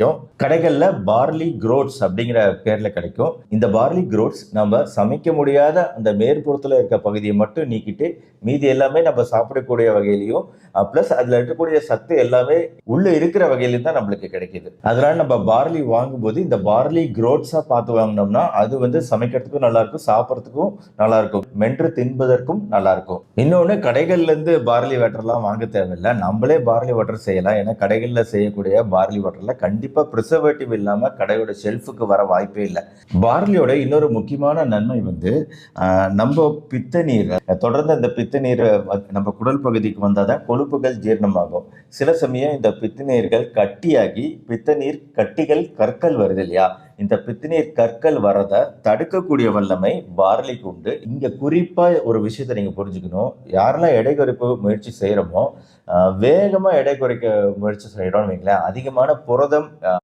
கிடைக்கும். கடைகளில் பார்லி குரோட்ஸ் அப்படிங்கிற பேரில் கிடைக்கும். இந்த பார்லி குரோட்ஸ் நம்ம சமைக்க முடியாத அந்த மேற்புறத்தில் இருக்க பகுதியை மட்டும் நீக்கிட்டு மீதி எல்லாமே நம்ம சாப்பிடக்கூடிய வகையிலையும் ப்ளஸ் அதில் இருக்கக்கூடிய சத்து எல்லாமே உள்ளே இருக்கிற வகையிலையும் தான் நம்மளுக்கு கிடைக்கிது. அதனால நம்ம பார்லி வாங்கும்போது இந்த பார்லி குரோட்ஸாக பார்த்து வாங்கினோம்னா அது வந்து சமைக்கிறதுக்கும் நல்லாயிருக்கும் சாப்பிட்றதுக்கும் நல்லாயிருக்கும். மென்று தின்பதற்கும் நல்லாயிருக்கும். இன்னொன்று கடைகள்லேருந்து பார்லி வாட்டர்லாம் வாங்க தேவையில்லை. நம்மளே பார்லி வாட்டர் செய்யலாம். ஏன்னா கடைகளில் செய்யக்கூடிய பார்லி வாட்டரில் கண்டிப்பாக ப்ரிசர்வேட்டிவ் இல்லாமல் கடையோட ஷெல்ஃபுக்கு வர வாய்ப்பே இல்லை. பார்லியோட இன்னொரு முக்கியமான நன்மை வந்து நம்ம பித்த நீர் தொடர்ந்து அந்த பித்த நீர் நம்ம குடல் பகுதிக்கு வந்தால் தான் கொழுப்புகள் ஜீரணமாகும். சில சமயம் இந்த பித்த நீர்கள் கட்டியாகி பித்த நீர் கட்டிகள் கற்கள் வருது இல்லையா? இந்த பித்தநீர் கற்கள் வரதை தடுக்கக்கூடிய வல்லமை பார்லிக்கு உண்டு. இங்க குறிப்பா ஒரு விஷயத்தை நீங்க புரிஞ்சுக்கணும். யாரெல்லாம் எடை குறைப்பு முயற்சி செய்யறோமோ வேகமாக வேகமா எடை குறைக்க முயற்சி செய்யறோம்னு வைங்களேன் அதிகமான புரதம்